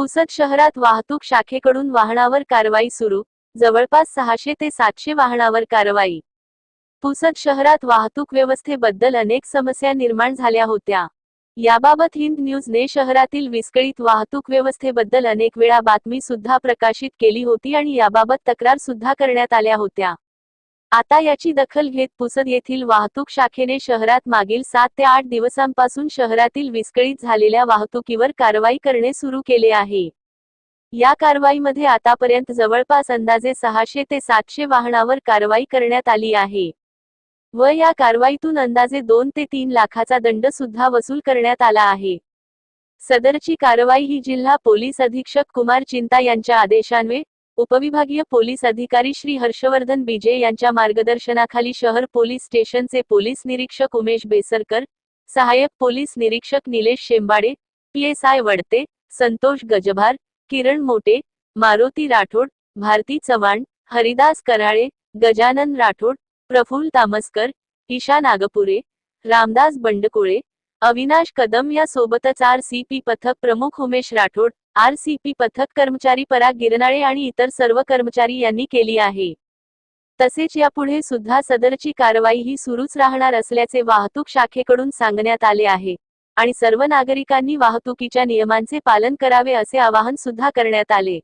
पुसद शहरात वाहतूक शाखेकडून वाहनावर कारवाई सुरू. जवळपास सहाशे ते सातशे वाहनावर कारवाई. पुसद शहरात वाहतूक व्यवस्थेबद्दल अनेक समस्या निर्माण झाल्या होत्या. याबाबत हिंद न्यूजने शहरातील विस्कळीत वाहतूक व्यवस्थेबद्दल अनेक वेळा बातमी सुद्धा प्रकाशित केली होती आणि याबाबत तक्रार सुद्धा करण्यात आल्या होत्या. आता याची दखल घेत पुसद येथील वाहतूक शाखेने शहरात मागील सात ते आठ दिवसांपासून शहरातील विस्कळीत झालेल्या वाहतुकीवर कारवाई करणे सुरू केले आहे. या कारवाईमध्ये आतापर्यंत जवळपास अंदाजे सहाशे ते सातशे वाहनावर कारवाई करण्यात आली आहे. व या कारवाईतून अंदाजे दोन ते तीन लाखाचा दंड सुद्धा वसूल करण्यात आला आहे. सदरची कारवाई ही जिल्हा पोलीस अधीक्षक कुमार चिंता यांच्या आदेशान्वे उपविभागीय पोलीस अधिकारी श्री हर्षवर्धन बिजे यांच्या मार्गदर्शनाखाली शहर पोलीस स्टेशनचे पोलीस निरीक्षक उमेश बेसरकर सहाय्यक पोलीस निरीक्षक निलेश शेंबाडे पीएसआय वडते संतोष गजभार किरण मोटे मारुती राठोड भारती चव्हाण हरिदास कराळे गजानन राठोड प्रफुल तामसकर ईशा नागपुरे रामदास बंडकुळे अविनाश कदम या सोबतच आर सी पी पथक प्रमुख उमेश राठोड आरसीपी पथक कर्मचारी पराग गिरनाळे आणि इतर सर्व कर्मचारी यांनी केली आहे. तसेच यापुढे सुद्धा सदरची कारवाई ही सुरूच राहणार असल्याचे वाहतूक शाखेकडून सांगण्यात आले आहे आणि सर्व नागरिकांनी वाहतुकीच्या नियमांचे पालन करावे असे आवाहन सुद्धा करण्यात आले.